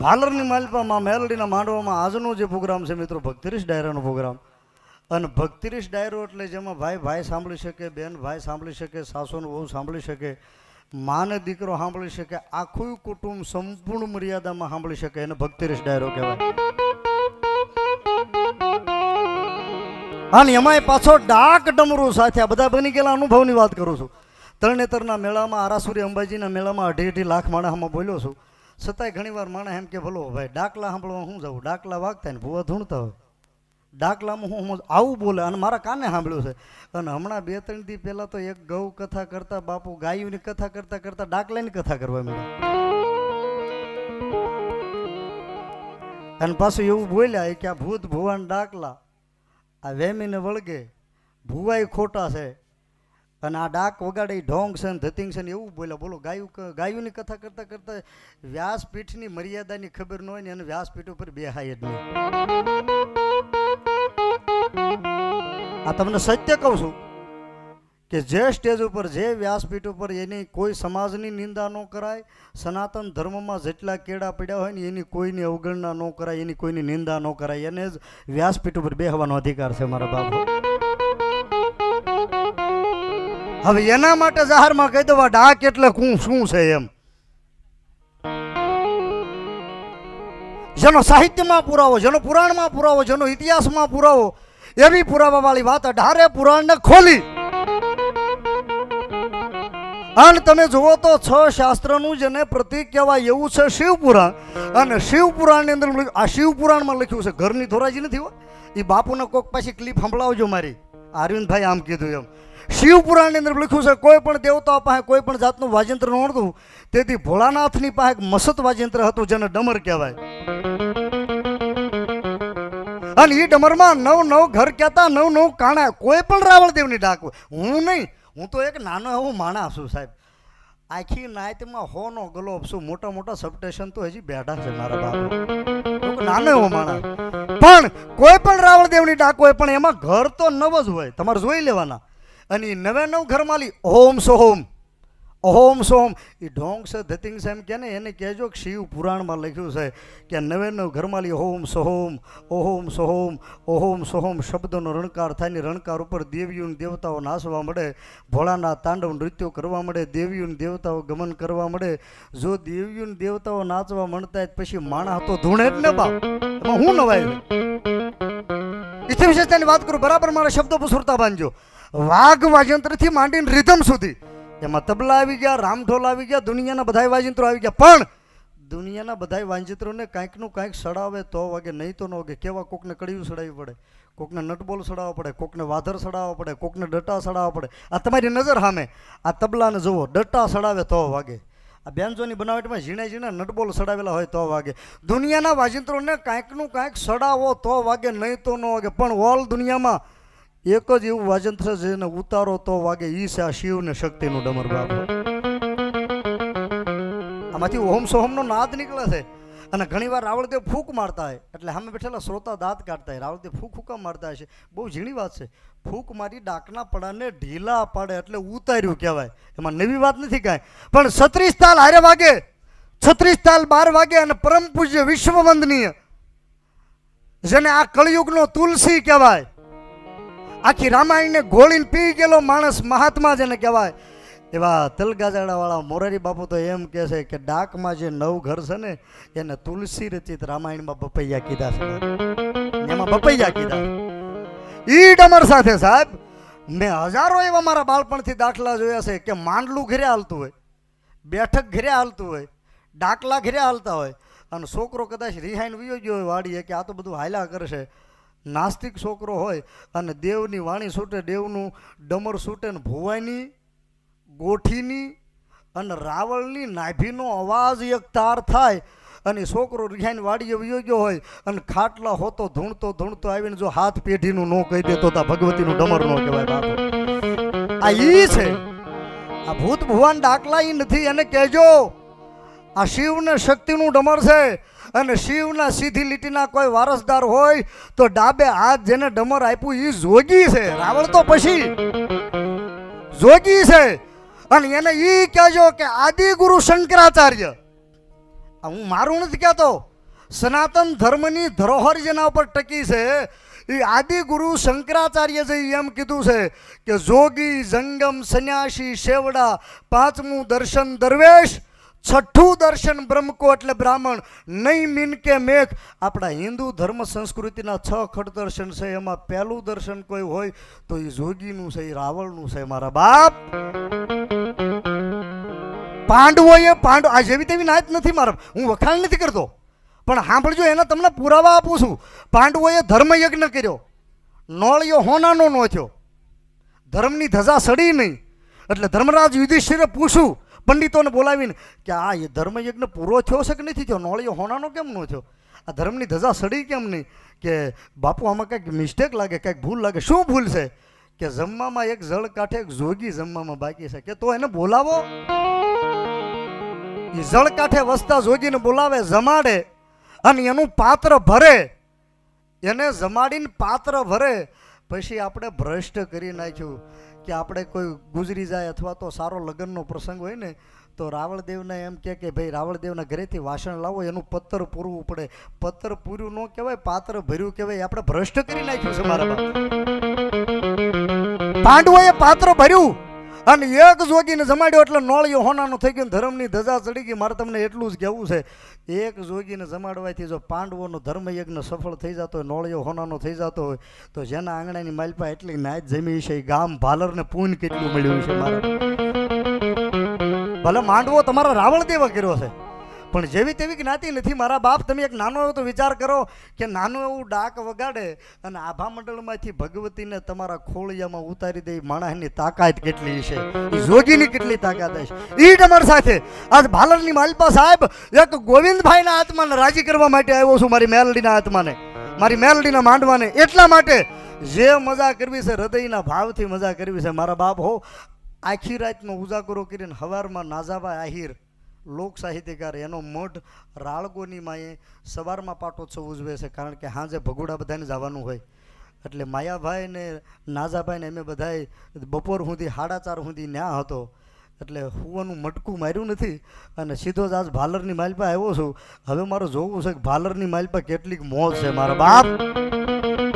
ભાલરની માલપામાં મેલડીના માંડવામાં આજનો જે પ્રોગ્રામ છે મિત્રો, ભક્તિરીશ ડાયરાનો પ્રોગ્રામ. અને ભક્તિરીશ ડાયરો એટલે જેમાં ભાઈ ભાઈ સાંભળી શકે, બેન ભાઈ સાંભળી શકે, સાસુનું બહુ સાંભળી શકે, માને દીકરો સાંભળી શકે, આખું કુટુંબ સંપૂર્ણ મર્યાદામાં સાંભળી શકે એને ભક્તિરીશ ડાયરો કહેવાય. અને એમાંય પાછો ડાક ડમરું સાથે આ બધા બની ગયેલા અનુભવની વાત કરું છું. તરણેતરના મેળામાં આરાસુરી અંબાજીના મેળામાં અઢી અઢી લાખ માણસમાં બોલ્યો છું. છતાંય ઘણીવાર માણસ એમ કે, ભલો ભાઈ, ડાકલા સાંભળવા હું જાઉં? ડાકલા વાગતા ને ભૂવા ધૂણતા હોય. ડાકલામાં હું આવું બોલે, અને મારા કાને સાંભળ્યું છે? અને હમણાં બે ત્રણ દી પહેલાં તો એક ગૌ કથા કરતા, બાપુ ગાયુંની કથા કરતા કરતા ડાકલાની કથા કરવા મળ્યા અને પાછું એવું બોલ્યા કે આ ભૂત ભુવાન ડાકલા, આ વેમીને વળગે. ભુવાય ખોટા છે. અને આ ડાક વગાડે, ઢોંગ છે ને ધતિંગ છે ને એવું બોલ્યા. બોલો, ગાયું ગાયુંની કથા કરતા કરતા વ્યાસપીઠની મર્યાદાની ખબર ન હોય ને એને વ્યાસપીઠ ઉપર બેહાય જ નહીં. આ તમને સત્ય કહું છું કે જે સ્ટેજ ઉપર, જે વ્યાસપીઠ ઉપર એની કોઈ સમાજની નિંદા ન કરાય, સનાતન ધર્મમાં જેટલા કેડા પડ્યા હોય ને એની કોઈની અવગણના ન કરાય, એની કોઈની નિંદા ન કરાય. એને જ વ્યાસપીઠ ઉપર બેહવાનો અધિકાર છે મારા બાપુ. હવે એના માટે જાહેરમાં કહી દો ડાક એટલે કું શું છે એમ? જેનો સાહિત્યમાં પુરાવો, જેનો પુરાણમાં પુરાવો, જેનો ઇતિહાસમાં પુરાવો, એવી પુરાવાવાળી વાત અઢારે પુરાણને ખોલી. અને તમે જુઓ તો છ શાસ્ત્રનું જેને પ્રતિક કહેવાય એવું છે શિવપુરાણ. અને શિવપુરાણની અંદર આ શિવપુરાણમાં લખ્યું છે, ઘરની ધોરાજી નથી હો. એ બાપુને કોક પાછી ક્લિપ સંભળાવજો મારી. અરવિંદભાઈ આમ કીધું એમ. શિવપુરાણની અંદર લખ્યું છે, કોઈ પણ દેવતા પાસે કોઈ પણ જાતનું વાજિંત્ર નહોતું તેથી ભોળાનાથની પાસે એક મસત વાજંત્ર હતું જેને ડમર કહેવાય. અને એ ડમરમાં નવ નવ ઘર કહેતા, નવ નવ કાણા, કોઈ પણ રાવળદેવની ડાક. હું નહીં, હું તો એક નાનો એવો માણસ છું સાહેબ. આખી નાયતમાં હો નો ગલોબ શું, મોટા મોટા સબસ્ટેશન તો હજી બેઠા છે મારા બાપ. નાનો એવો માણસ. પણ કોઈ પણ રાવળદેવની ડાક હોય, પણ એમાં ઘર તો નવ જ હોય. તમારે જોઈ લેવાના. અને નવે નવ ઘરમાલી ઓમ સોહોમ ઓમ સોમ એ ઢોંગ છે, ધતિંગ છે એમ કે ને, એને કહેજો કે શિવ પુરાણમાં લખ્યું છે કે નવે નવ ઘરમાલી ઓમ સોમ ઓહોમ સોહોમ, ઓહોમ સોહમ શબ્દનો રણકાર થાય ને રણકાર ઉપર દેવીઓ દેવતાઓ નાસવા મળે, ભોળાના તાંડવ નૃત્યો કરવા મળે દેવીઓની દેવતાઓ ગમન કરવા મળે. જો દેવીઓ દેવતાઓ નાચવા મળતા પછી માણસ તો ધૂણે જ ને બાપ. એમાં હું નવાય? ઇતિ વિશેષતાની વાત કરું બરાબર મારા શબ્દો પર સુરતા બાંધજો વાઘ વાજંત્રથી માંડીને રિધમ સુધી એમાં તબલા આવી ગયા રામઢોલ આવી ગયા દુનિયાના બધાય વાજંત્રો આવી ગયા પણ દુનિયાના બધાય વાંજિત્રોને કાંઈકનું કાંઈક સડાવે તો વાગે નહીં તો ન વાગે કેવા કોકને કડિયું સડાવવી પડે કોકને નટબોલ સડાવવા પડે કોકને વાધર સડાવવા પડે કોકને ડટા સડાવવા પડે આ તમારી નજર સામે આ તબલાને જુઓ ડટા સડાવે તો વાગે આ બેન્જોની બનાવટમાં ઝીણા ઝીણા નટબોલ સડાવેલા હોય તો વાગે. દુનિયાના વાજિંત્રોને કાંઈકનું કાંઈક સડાવો તો વાગે, નહીં તો ન વાગે. પણ ઓલ દુનિયામાં એક જ એવું વાજંત્ર છે જેને ઉતારો તો વાગે. ઈ છે આ શિવ ને શક્તિનું ડમર બાપ આમાંથી ઓમ સોહમનો નાદ નીકળે છે. અને ઘણીવાર રાવળદેવ ફૂંક મારતા હોય. એટલે સામે બેઠેલા શ્રોતા દાંત કાઢતા હોય. રાવળદેવ ફૂંક હુકામ મારતા હશે બહુ ઝીણી વાત છે. ફૂંક મારી ડાકના પડાને ઢીલા પાડે એટલે ઉતાર્યું કહેવાય. એમાં નવી વાત નથી કાંઈ. પણ છત્રીસ તાલ હારે વાગે. છત્રીસ તાલ બાર વાગે અને પરમ પૂજ્ય વિશ્વ વંદનીય જેને આ કળિયુગનો તુલસી કહેવાય. આખી રામાયણને ગોળીને પી ગયેલો માણસ મહાત્મા જેને કહેવાય. એવા તલગાજાડાવાળા મોરારી બાપુ તો એમ કહે છે કે ડાકમાં જે નવ ઘર છે ને, એને તુલસી રચિત રામાયણમાં બપૈયા કીધા છે એમાં બપૈયા કીધા. ઈ ડમર સાથે સાહેબ, મેં હજારો એવા મારા બાળપણથી દાખલા જોયા છે કે માંડલું ઘરે હાલતું હોય, બેઠક ઘરે હાલતું હોય, ડાકલા ઘરે હાલતા હોય, અને છોકરો કદાચ રિહાઈન વિયો ગયો હોય વાડીએ કે આ તો બધું હાલ્યા કરશે નાસ્તિક છોકરો હોય અને દેવની વાણી છૂટે, દેવનું ડમર છૂટે ને ભુવાની ગોઠીની અને રાવળની નાભીનો અવાજ એક તાર થાય અને છોકરો રિહાઈને વાડીએ વિયો ગયો હોય અને ખાટલા હોતો ધૂણતો ધૂણતો આવીને જો હાથ પેઢીનું ન કહી દેતો તો ભગવતીનું ડમર ન કહેવાય બાપુ. આ ઈ છે. આ ભૂત ભુવાન ડાકલા ઈ નથી, એને કહેજો. આ શિવને શક્તિનું ડમર છે અને શિવના સીધી લીટીના કોઈ વારસદાર હોય તો ડાબે હાથ જેને ડમર આપ્યું એ જોગી છે. રાવણ તો પછી. જોગી છે. અને એને ઈ કહેજો કે આદિ ગુરુ શંકરાચાર્ય હું મારું નથી કહેતો. સનાતન ધર્મની ધરોહર જેના ઉપર ટકી છે એ આદિ ગુરુ શંકરાચાર્ય જે એમ કીધું છે કે, જોગી જંગમ સંન્યાસી શેવડા પાંચમું દર્શન દરવેશ છઠ્ઠું દર્શન બ્રહ્મકો એટલે બ્રાહ્મણ. નહીં મીન કે મેઘ. આપણા હિન્દુ ધર્મ સંસ્કૃતિના છ ખડ દર્શન છે. એમાં પહેલું દર્શન કોઈ હોય તો એ જોગીનું છે, એ રાવણનું છે, મારા બાપ. પાંડવોએ પાંડવ આ જેવી તેવી નાચ નથી મારા હું વખાણ નથી કરતો. પણ સાંભળજો, એના તમને પુરાવા આપું છું. પાંડવોએ ધર્મયજ્ઞ કર્યો. નોળિયો હોનાનો નો થયો. ધર્મની ધજા સડી નહીં. એટલે ધર્મરાજ યુધિષ્ઠિરે પૂછ્યું પંડિતોને બોલાવીને કે આ એ ધર્મયજ્ઞ પૂરો થયો છે કે નથી થયો? નોળિયો હોનાનો કેમ ન થયો? આ ધર્મની ધજા સડી કેમ નહીં? કે બાપુ આમાં કંઈક મિસ્ટેક લાગે, કંઈક ભૂલ લાગે. શું ભૂલ છે? કે જમવામાં એક જળ કાંઠે એક જોગી જમવામાં બાકી છે. કે તો એને બોલાવો. એ જળ કાંઠે વસતા જોગીને બોલાવે, જમાડે અને એનું પાત્ર ભરે. એને જમાડીને પાત્ર ભરે. પછી આપણે ભ્રષ્ટ કરી નાખ્યું. કે આપણે કોઈ ગુજરી જાય અથવા તો સારો લગ્નનો પ્રસંગ હોય ને, તો રાવળદેવને એમ કહે કે ભાઈ, રાવળદેવના ઘરેથી વાસણ લાવો, એનું પત્તર પૂરવું પડે. પત્તર પૂર્યું ન કહેવાય, પાત્ર ભર્યું કહેવાય આપણે ભ્રષ્ટ કરી નાખ્યું છે મારા પાંડવોએ પાત્ર ભર્યું. અને એક જોગીને જમાડ્યો એટલે નોળિયો હોનાનો થઈ ગયો ધર્મની ધજા ચડી ગઈ. મારે તમને એટલું જ કહેવું છે. એક જોગીને જમાડવાથી જો પાંડવોનો ધર્મયજ્ઞ સફળ થઈ જતો હોય, નોળિયો હોનાનો થઈ જતો હોય, તો જેના આંગણાની માલપા એટલી નાચ જમી છે. ગામ ભાલરને પૂન કેટલું મળ્યું છે મારે. ભલે માંડવો તમારા રાવણદેવા કર્યો છે. પણ જેવી તેવી જ્ઞાતિ નથી. મારા બાપ, તમે એક નાનો એવો તો વિચાર કરો કે નાનું એવું ડાક વગાડે અને આભા મંડળમાંથી ભગવતીને તમારા ખોળિયામાં ઉતારી દે. માણસની તાકાત કેટલી છે? જોગીની કેટલી તાકાત છે? એ તમારી સાથે આજ ભાલરની માલપા સાહેબ એક ગોવિંદભાઈના આત્માને રાજી કરવા માટે આવ્યો છું મારી મેલડીના આત્માને મારી મેલડીના માંડવાને. એટલા માટે જે મજા કરવી છે, હૃદયના ભાવથી મજા કરવી છે, મારા બાપ હો, આખી રાતનો ઉજાગરો કરીને હવારમાં નાઝાબા આહિર. લોક સાહિત્યકાર, એનો મઢ રાળગોની માએ સવારમાં પાટોત્સવ ઉજવે છે, કારણ કે હાજે ભગુડા બધાને જવાનું હોય. એટલે માયાભાઈ ને નાઝાભાઈ ને અમે બધાએ બપોર સુધી સાડા ચાર સુધી ન્યા હતો. એટલે હુવાનું મટકું માર્યું નથી અને સીધો જ આજ ભાલરની માલપા આવ્યો છું. હવે મારું જોવું છે કે ભાલરની માલપા કેટલીક મોજ છે મારા બાપ.